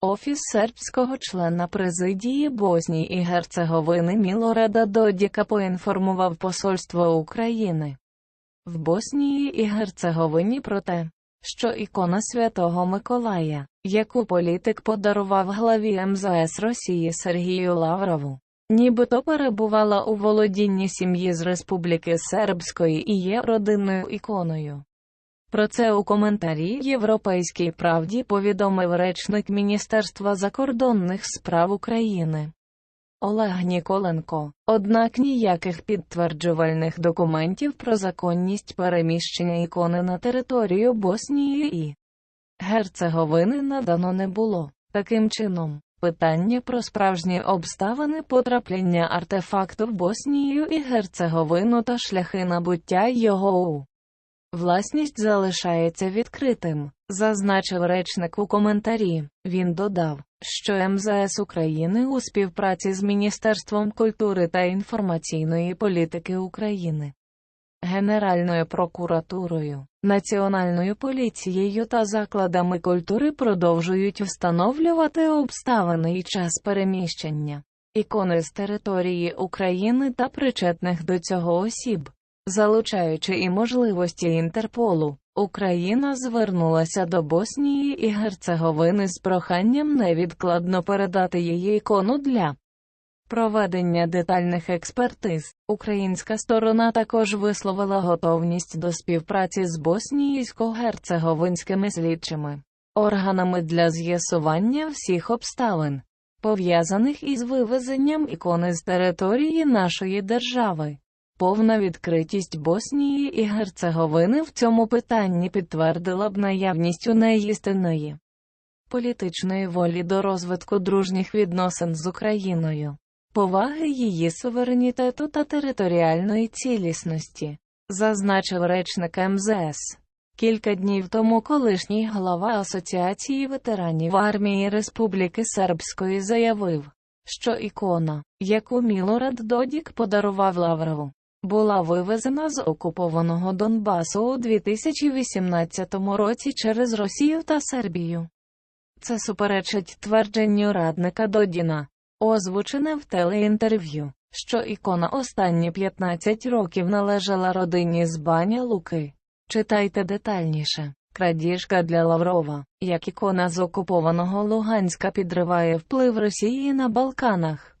Офіс сербського члена президії Боснії і Герцеговини Мілореда Додіка поінформував Посольство України в Боснії і Герцеговині про те, що ікона Святого Миколая, яку політик подарував главі МЗС Росії Сергію Лаврову, нібито перебувала у володінні сім'ї з Республіки Сербської і є родинною іконою. Про це у коментарі Європейській правді повідомив речник Міністерства закордонних справ України Олег Ніколенко. Однак ніяких підтверджувальних документів про законність переміщення ікони на територію Боснії і Герцеговини надано не було. Таким чином, питання про справжні обставини потрапляння артефакту в Боснію і Герцеговину та шляхи набуття його у Власність залишається відкритим, зазначив речник у коментарі. Він додав, що МЗС України у співпраці з Міністерством культури та інформаційної політики України, Генеральною прокуратурою, Національною поліцією та закладами культури продовжують встановлювати обставини і час переміщення ікони з території України та причетних до цього осіб. Залучаючи і можливості Інтерполу, Україна звернулася до Боснії і Герцеговини з проханням невідкладно передати її ікону для проведення детальних експертиз. Українська сторона також висловила готовність до співпраці з боснійсько-герцеговинськими слідчими органами для з'ясування всіх обставин, пов'язаних із вивезенням ікони з території нашої держави. Повна відкритість Боснії і Герцеговини в цьому питанні підтвердила б наявність у неї істинної політичної волі до розвитку дружніх відносин з Україною, поваги її суверенітету та територіальної цілісності, зазначив речник МЗС. Кілька днів тому колишній глава Асоціації ветеранів армії Республіки Сербської заявив, що ікона, яку Мілорад Додік подарував Лаврову, була вивезена з окупованого Донбасу у 2018 році через Росію та Сербію. Це суперечить твердженню радника Додіна, озвучене в телеінтерв'ю, що ікона останні 15 років належала родині з Баня Луки. Читайте детальніше. Крадіжка для Лаврова, як ікона з окупованого Луганська підриває вплив Росії на Балканах.